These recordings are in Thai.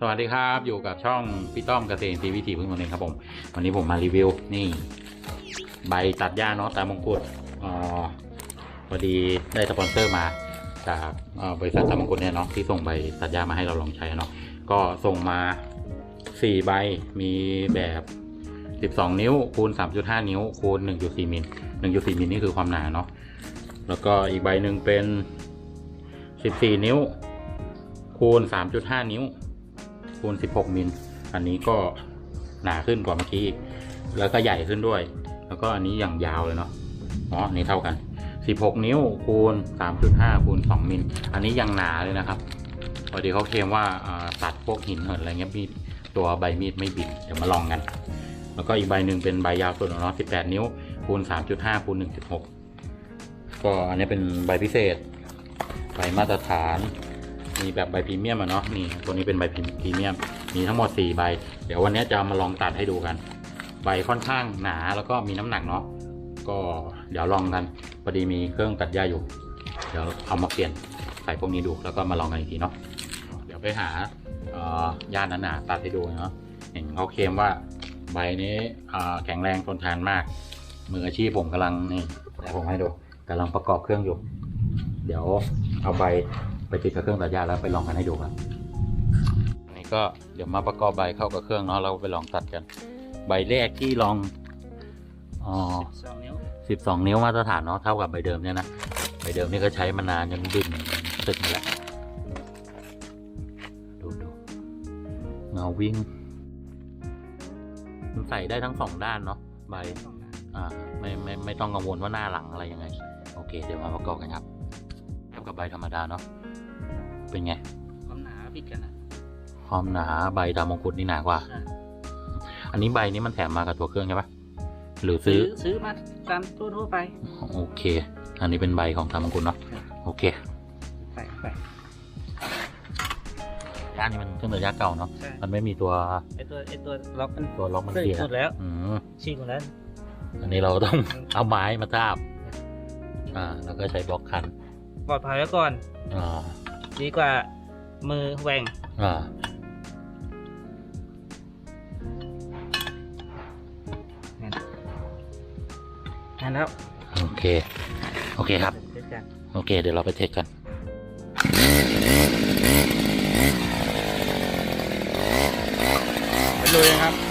สวัสดีครับอยู่กับช่องพี่ต้อมเกษตรทีวิถีพึ่งคนเองครับผม วันนี้ผมมารีวิวนี่ ใบตัดหญ้าเนาะตามมงกุฎอ๋อพอดีได้สปอนเซอร์มาจากบริษัทตามงกุฎเนี่ยเนาะที่ส่งใบตัดหญ้ามาให้เราลองใช้เนาะก็ส่งมาสี่ใบมีแบบ12นิ้วคูณ3.5นิ้วคูณ1.4มิล1.4มิลนี่คือความหนาเนาะแล้วก็อีกใบหนึ่งเป็น14นิ้วคูณ3.5นิ้ว คูณ16มิลอันนี้ก็หนาขึ้นกว่าเมื่อกี้แล้วก็ใหญ่ขึ้นด้วย แล้วก็อันนี้อย่างยาวเลยเนาะอ๋อนี้เท่ากัน 16 นิ้วคูณ 3.5คูณ2มิลอันนี้ยังหนาเลยนะครับพอดีเขาเคลมว่าตัดพวกหินเหินอะไรเงี้ยมีตัวใบมีดไม่บิดเดี๋ยวมาลองกัน แล้วก็อีกใบหนึ่งเป็นใบยาวสุดเนาะ18 นิ้วคูณ 3.5คูณ1.6ก็อันนี้เป็นใบพิเศษ ใบมาตรฐาน มีแบบใบพรีเมียมอะเนาะนี่ตัวนี้เป็นใบพรีเมียม มีทั้งหมด 4 ใบ เดี๋ยววันนี้จะมาลองตัดให้ดูกัน ใบค่อนข้างหนาแล้วก็มีน้ำหนักเนาะก็เดี๋ยวลองกันพอดีมีเครื่องตัดหญ้าอยู่ เดี๋ยวเอามาเปลี่ยนใส่พวกนี้ดูแล้วก็มาลองกันอีกทีเนาะเดี๋ยวไปหาเอ่อหญ้าหนาๆตัดให้ดูเนาะเห็นเขาเคลมว่าใบนี้แข็งแรงทนทานมาก มืออาชีพผมกำลังนี่เดี๋ยวผมให้ดูกำลังประกอบเครื่องอยู่ เดี๋ยวเอาใบ ไปติดกับเครื่องตัดหญ้าแล้วไปลองกันให้ดูครับอันนี้ก็เดี๋ยวมาประกอบใบเข้ากับเครื่องเนาะเราไปลองตัดกัน ใบแรกที่ลองอ๋อสองนิ้วสิบสองนิ้วมาตรฐานเนาะเท่ากับใบเดิมเนี่ยนะใบเดิมนี่ก็ใช้มานานจนดิ่นตึกมาแล้วดูดูเงาวิ่งมันใส่ได้ทั้งสองด้านเนาะใบอ่าไม่ไม่ไม่ต้องกังวลว่าหน้าหลังอะไรยังไง โอเค เดี๋ยวมาประกอบกันครับเทียบกับใบธรรมดาเนาะ เป็นไง ความหนาผิดกันนะความหนาใบดาวมงกุฎนี่หนากว่าอ่า อันนี้ใบนี้มันแถมมากับตัวเครื่องใช่ปะหรือซื้อซื้อมาตามตัวทั่วไป โอเค อันนี้เป็นใบของดาวมงกุฎเนาะ โอเคใส่ไปย่านนี้มันเครื่องตัดหญ้าเก่าเนาะใช่มันไม่มีตัวไอตัวไอตัวล็อกมันตัวล็อกมันเสีเสียยหมดแล้วอืมฉีกหมดแล้ว อันนี้เราต้องเอาไม้มาทาบ อ่า แล้วก็ใช้บล็อกคัน ปลอดภัยไว้ก่อน อ่า ดีกว่ามือแหว่งอ่านั่นแล้ว โอเค โอเคครับเสร็จกันโอเค เดี๋ยวเราไปเทสกันไปเลยครับ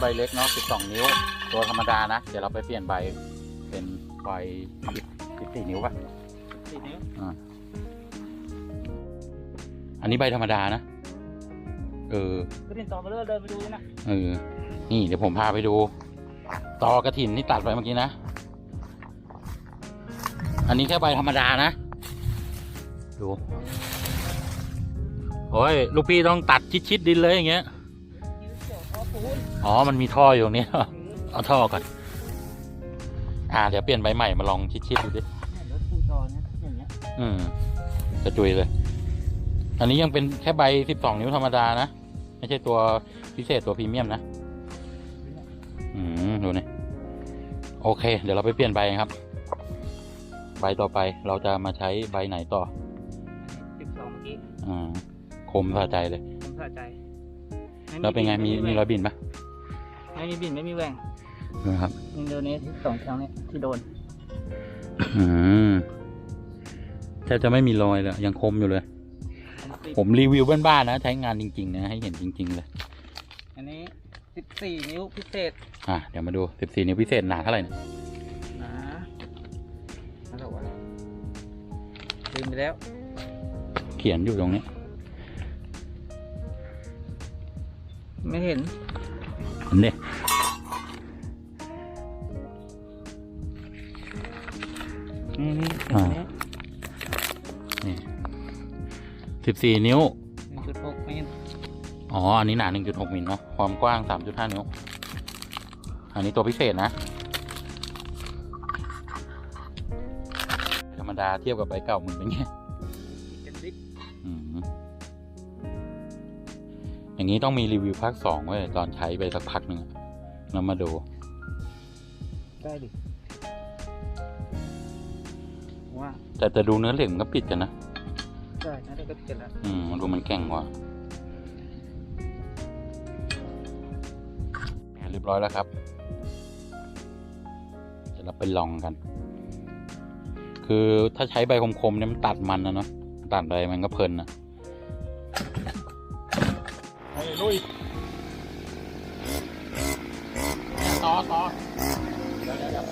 ใบเล็กเนาะ12 นิ้ว ตัวธรรมดานะ เดี๋ยวเราไปเปลี่ยนใบเป็นใบ14 นิ้วปะสี่นิ้วอ่าอันนี้ใบธรรมดานะ เออก็เดินต่อไปเรื่อยเดินไปดูนะเออ นี่เดี๋ยวผมพาไปดู ตอกระถินที่ตัดไปเมื่อกี้นะ อันนี้แค่ใบธรรมดานะ ดู โอ้ย ลูกพี่ต้องตัดชิดๆดินเลยอย่างเงี้ย ปูนอ๋อ มันมีท่ออยู่ตรงนี้เอาท่อก่อน อ่า เดี๋ยวเปลี่ยนใบใหม่มาลองชิดๆดูดิ เนี่ยรถปูจอเนี่ยอย่างเงี้ยอืมกระจุยเลย อันนี้ยังเป็นแค่ใบสิบสองนิ้วธรรมดานะ ไม่ใช่ตัวพิเศษตัวพรีเมียมนะ อืม ดูนี่ โอเค เดี๋ยวเราไปเปลี่ยนใบกันครับ ใบต่อไปเราจะมาใช้ใบไหนต่อ สิบสองเมื่อกี้อ่าคมสะใจเลย ผมสะใจ ม่แล้วเป็นไงมีมีรอยบินปะไม่มีบินไม่มีแหว่งนะครับนี่เดี๋ยวนี้ที่สองครั้งเนี้ยที่โดนอืมแทบจะไม่มีรอยเลยยังคมอยู่เลย ผมรีวิวบ้านๆนะ ใช้งานจริง ๆ นะ ให้เห็นจริง ๆ เลย อันนี้สิบสี่นิ้วพิเศษ อะเดี๋ยวมาดู14นิ้วพิเศษหนาเท่าไหร่เนี่ยนะอะไรวะลืมไปแล้ว เขียนอยู่ตรงนี้ ไม่เห็นอันนี้อืมอ่านี่14นิ้ว หนึ่งจุดหกไม่เห็นอ๋อ อันนี้หนา 1.6 มิลเนาะ ความกว้าง 3.5 นิ้ว อันนี้ตัวพิเศษนะ ธรรมดาเทียบกับใบเก่ามึงเป็นไงเป็นลิปอืม อย่างนี้ต้องมีรีวิวภาคสองเว้ยตอนใช้ไปสักพักหนึ่งอะแล้วมาดู ได้ดิว่าแต่แต่ดูเนื้อเหล็กมันก็ปิดกันนะได้นะได้ก็เสร็จแล้วอืมมันดูมันแข็งกว่าอะเรียบร้อยแล้วครับเดี๋ยวเราไปลองกัน คือถ้าใช้ใบคมๆเนี่ยมันตัดมันนะเนาะตัดใบมันก็เพลินนะ ลุยต่อต่อเดี๋ยวเดี๋ยว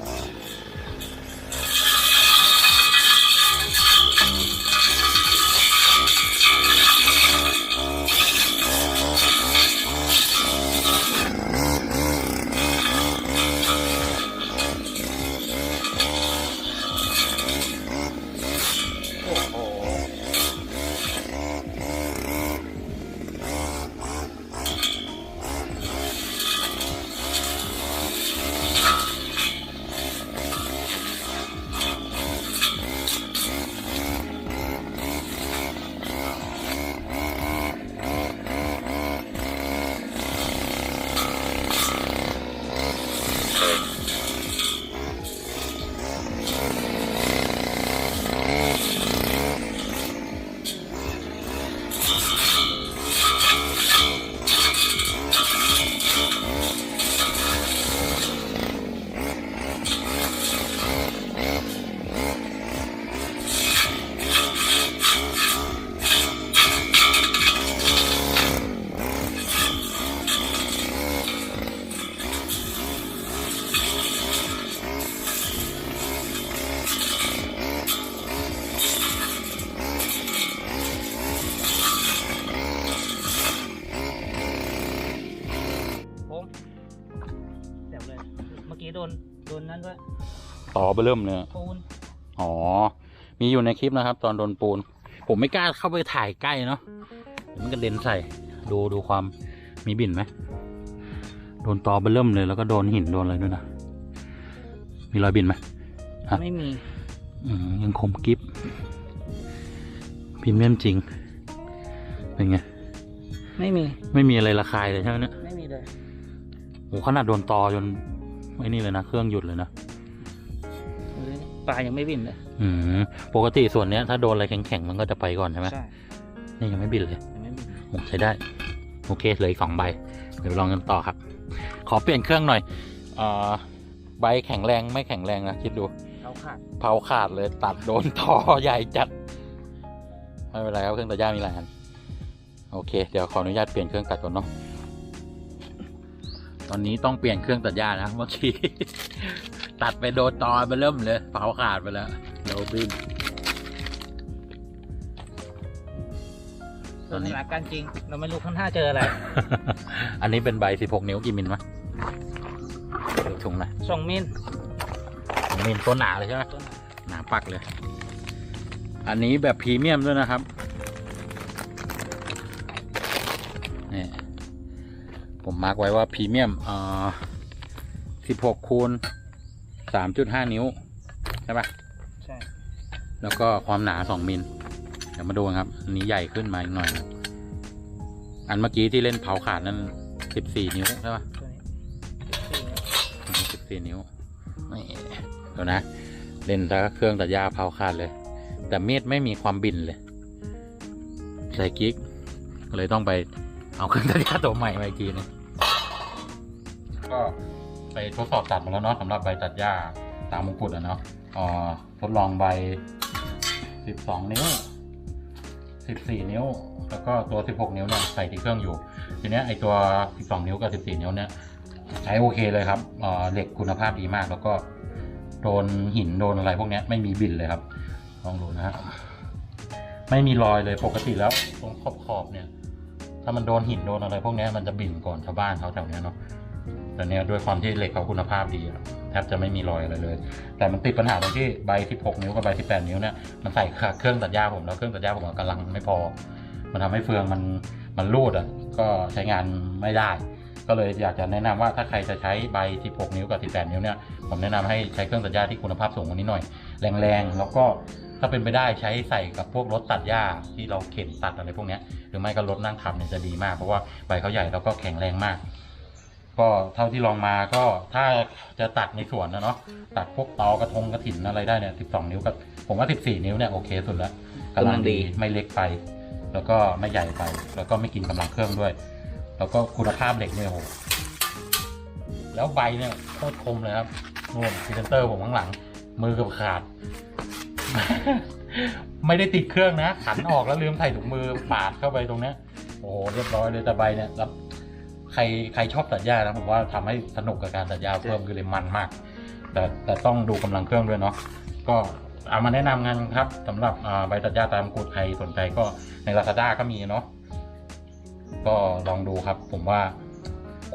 เดี๋ยวเลย เมื่อกี้โดน โดนนั้นด้วย ต่อไปเริ่มเลยปูน อ๋อ มีอยู่ในคลิปนะครับ ตอนโดนปูน ผมไม่กล้าเข้าไปถ่ายใกล้เนาะเดี๋ยวมันกระเด็นใส่ ดูดูความมีบิ่นไหม โดนตอไปเริ่มเลย แล้วก็โดนหินโดนอะไรด้วยนะ มีรอยบิ่นไหมครับไม่มีอืมยังคมกิฟพรีเมียมจริง เป็นไง ไม่มี ไม่มีอะไรระคายเลยใช่ไหมเนี่ย ไม่มีเลย โอ้ขนาดโดนตอจนไอ้นี่เลยนะเครื่องหยุดเลยนะปลายังไม่บินเลยอืมปกติส่วนเนี้ยถ้าโดนอะไรแข็งๆมันก็จะไปก่อนใช่ไหมใช่นี่ยังไม่บินเลยยังไม่บินผมใช้ได้ โอเคเหลืออีกสองใบเดี๋ยวลองกันต่อครับ ขอเปลี่ยนเครื่องหน่อยเอ่อใบแข็งแรงไม่แข็งแรงนะคิดดูเขาขาดเผาขาดเลยตัดโดนท่อใหญ่จัดไม่เป็นไรครับเครื่องตัดหญ้ามีหลายอันโอเค เดี๋ยวขออนุญาตเปลี่ยนเครื่องตัดก่อนเนาะ ตอนนี้ต้องเปลี่ยนเครื่องตัดหญ้านะเมื่อกี้ ตัดไปโดนตอไปเริ่มเลยเผาขาดไปแล้วโลบินตส่อวนนนี้สถานการณ์จริง เราไม่รู้ข้างหน้าเจออะไร อันนี้เป็นใบ 16 นิ้วกี่มิลวะดูถุงหน่อยสองมิลสองมิลตัวหนาเลยใช่ไหมต้นหนาปักเลย อันนี้แบบพรีเมียมด้วยนะครับ ผผมมาร์กไว้ว่าพรีเมียมอ่าสิบหกคูณสามจุดห้านิ้ว ใช่ปะใช่ แล้วก็ความหนาสองมิล เดี๋ยวมาดูกันครับ อันนี้ใหญ่ขึ้นมาอีกหน่อยนะอันเมื่อกี้ที่เล่นเผาขาดนั่นสิบสี่นิ้ว ใช่ปะตัวนี้สี่นิ้วสิบสี่นิ้วนี่เดี๋ยวนะ เล่นแต่เครื่องตัดหญ้าเผาขาดเลย แต่มีดไม่มีความบินเลยใส่กิ๊กก็เลยต้องไปเอาเครื่องตัดหญ้าตัวใหม่มาอีกทีนึง ก็ไปทดสอบตัดมาแล้วเนาะสำหรับใบตัดหญ้าตามมงกุฎอะเนาะอ่อทดลองใบสิบสองนิ้วสิบสี่นิ้ว แล้วก็ตัวสิบหกนิ้วเนี่ยใส่ที่เครื่องอยู่ ทีเนี้ยไอตัวสิบสองนิ้วกับสิบสี่นิ้วเนี่ยใช้โอเคเลยครับเอ่อเหล็กคุณภาพดีมาก แล้วก็โดนหินโดนอะไรพวกเนี้ยไม่มีบินเลยครับ ลองดูนะฮะไม่มีรอยเลยปกติแล้วตรงขอบขอบเนี่ย ถ้ามันโดนหินโดนอะไรพวกเนี้ยมันจะบิ่นก่อนชาวบ้านเขาแถวนี้เนาะ แต่เนี้ยด้วยความที่เหล็กเขาคุณภาพดีอะแทบจะไม่มีรอยอะไรเลย แต่มันติดปัญหาตรงที่ใบ 16 นิ้วกับใบ 18 นิ้วเนี่ยมันใส่เครื่องตัดหญ้าผมแล้วเครื่องตัดหญ้าผมกำลังไม่พอ มันทำให้เฟืองมันมันรูดอะก็ใช้งานไม่ได้ ก็เลยอยากจะแนะนำว่าถ้าใครจะใช้ใบ 16 นิ้วกับ 18 นิ้วเนี่ยผมแนะนำให้ใช้เครื่องตัดหญ้าที่คุณภาพสูงกว่านี้หน่อย แรงๆแล้วก็ถ้าเป็นไปได้ใช้ใส่กับพวกรถตัดหญ้าที่เราเข็นตัดอะไรพวกนี้หรือไม่ก็รถนั่งขับเนี่ยจะดีมากเพราะว่าใบเขาใหญ่แล้วก็แข็งแรงมาก ก็เท่าที่ลองมาก็ถ้าจะตัดในสวนนะเนาะตัดพวกตอกระทงกระถินอะไรได้เนี่ย 12 นิ้วกับผมว่า 14 นิ้วเนี่ยโอเคสุดแล้วกำลังดีไม่เล็กไป แล้วก็ไม่ใหญ่ไป แล้วก็ไม่กินกำลังเครื่องด้วย แล้วก็คุณภาพเหล็กเนี่ยโหแล้วใบเนี่ยโคตรคมเลยครับนู่นพรีเซนเตอร์ผมข้างหลัง มือเกับขาด ไม่ได้ติดเครื่องนะขันออกแล้วลืมใส่ถุงมือปาดเข้าไปตรงเนี้ยโอ้โหเรียบร้อยเลยแต่ใบเนี่ยรับใค รใครชอบตัดหญ้านะผมว่าทำให้สนุกกับการตัดหญ้าเพิ่มขึ้นเลยมันมาก แต่แต่ต้องดูกำลังเครื่องด้วยเนาะก็เอามาแนะนำกันครับสำหรับอ่าใบตัดหญ้าตามกุดใครสนใจก็ใน Lazada ก็มีเนาะก็ลองดูครับ ผมว่า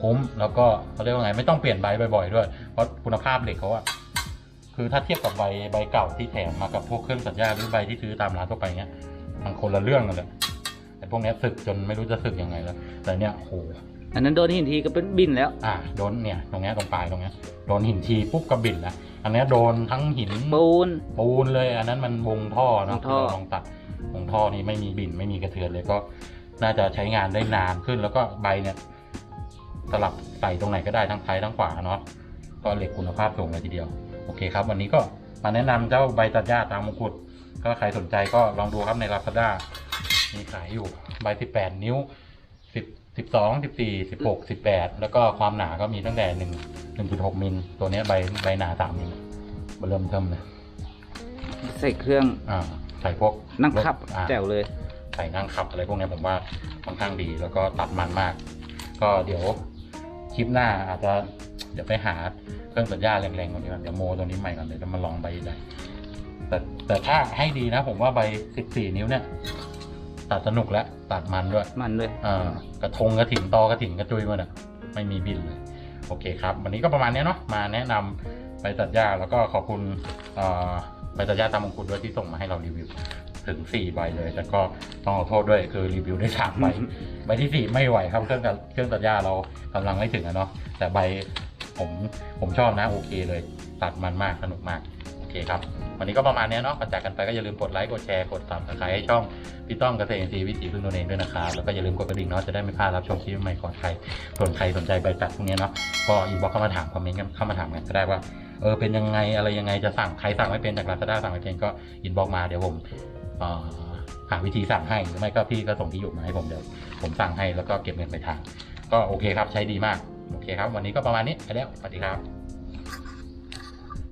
คุ้มแล้วก็เขาเรียกว่าไงไม่ต้องเปลี่ยนใบบ่อยๆด้วย เพราะคุณภาพเหล็กเขาอะคือถ้าเทียบกับใบใบเก่าที่แถมมากับพวกเครื่องตัดหญ้าหรือใบที่ซื้อตามร้านทั่วไปเนี้ยมันคนละเรื่องกันเลยแต่พวกเนี้ยสึกจนไม่รู้จะสึกยังไงแล้ว แต่เนี้ยโอ้โห อันนั้นโดนหินทีก็เป็นบินแล้ว อ่าโดนเนี่ยตรงเนี้ยตรงปลายตรงเนี้ยโดนหินทีปุ๊บกระบิ่นแล้วอันเนี้ยโดนทั้งหินปูน ปูนเลย อันนั้นมันวงท่อเนอะวงท่อ ที่เราลองตัดวงท่อนี้ไม่มีบิ่นไม่มีกระเทือนเลยก็น่าจะใช้งานได้นานขึ้นแล้วก็ใบเนี่ยสลับใส่ตรงไหนก็ได้ทั้งซ้ายทั้งขวาเนาะก็เหล็กคุณภาพสูงเลยทีเดียว โอเคครับ วันนี้ก็มาแนะนำเจ้าใบตัดหญ้าตามมงกุฎก็ใครสนใจก็ลองดูครับใน Lazada มีขายอยู่ใบ 18 นิ้ว 10 12 14 16 18แล้วก็ความหนาก็มีตั้งแต่1 1.6มิลตัวเนี้ยใบใบหนา3มิลเริ่มเทิมเลยใส่เครื่องอ่าใส่พวกนั่งขับอ่าแจ๋วเลย ใส่นั่งขับอะไรพวกเนี้ยผมว่าค่อนข้างดีแล้วก็ตัดมันมาก ก็เดี๋ยวคลิปหน้าอาจจะเดี๋ยวไปหาเครื่องตัดหญ้าแรงๆกว่านี้ก่อนเดี๋ยวโมตัวนี้ใหม่ก่อนเดี๋ยวจะมาลองใบได้แต่แต่ถ้าให้ดีนะ ผมว่าใบ 14 นิ้วเนี่ย ตัดสนุกแล้วตัดมันด้วยมันด้วยอ่ากระทงกระถิ่นตอกระถิ่นกระจุยมันอะไม่มีบินเลยโอเคครับ วันนี้ก็ประมาณเนี้ยเนาะมาแนะนำไปตัดหญ้าแล้วก็ขอบคุณเอ่อไปตัดหญ้าตามมงกุฎด้วยที่ส่งมาให้เรารีวิวถึง4ใบเลยแต่ก็ต้องขอโทษด้วยคือรีวิวได้สามใบใบที่สี่ไม่ไหวครับเครื่องตัดเครื่องตัดหญ้าเรากำลังไม่ถึงอะเนาะแต่ใบผมผมชอบนะโอเคเลย ตัดมันมากสนุกมากโอ เคครับ วันนี้ก็ประมาณนี้เนาะก่อนจากกันไปก็อย่าลืมกดไลค์กดแชร์กดซับสไครต์ให้ช่องพี่ต้อมเกษตรอินทรีย์วิถีพึ่งตนเองด้วยนะครับแล้วก็อย่าลืมกดกระดิ่งเนาะจะได้ไม่พลาดรับชมคลิปใหม่ก่อนใครส่วนใครสนใจใบตัดพวกนี้เนาะก็อินบ็อกเข้ามาถามคอมเมนต์กันเข้ามาถามกันก็ได้ว่าเออเป็นยังไงอะไรยังไงจะสั่งใครสั่งไม่เป็นจากลาซาด้าสั่งไม่เป็นก็อินบ็อกมาเดี๋ยวผมหาวิธีสั่งให้หรือไม่ก็พี่ก็ส่งที่อยู่มาให้ผมเดี๋ยวผมสั่งให้แล้วก็เก็บเงินไปลายทาง ก็โอเคครับใช้ดีมาก โอเคครับ วันนี้ก็ประมาณนี้ไปแล้วสวัสดีครับ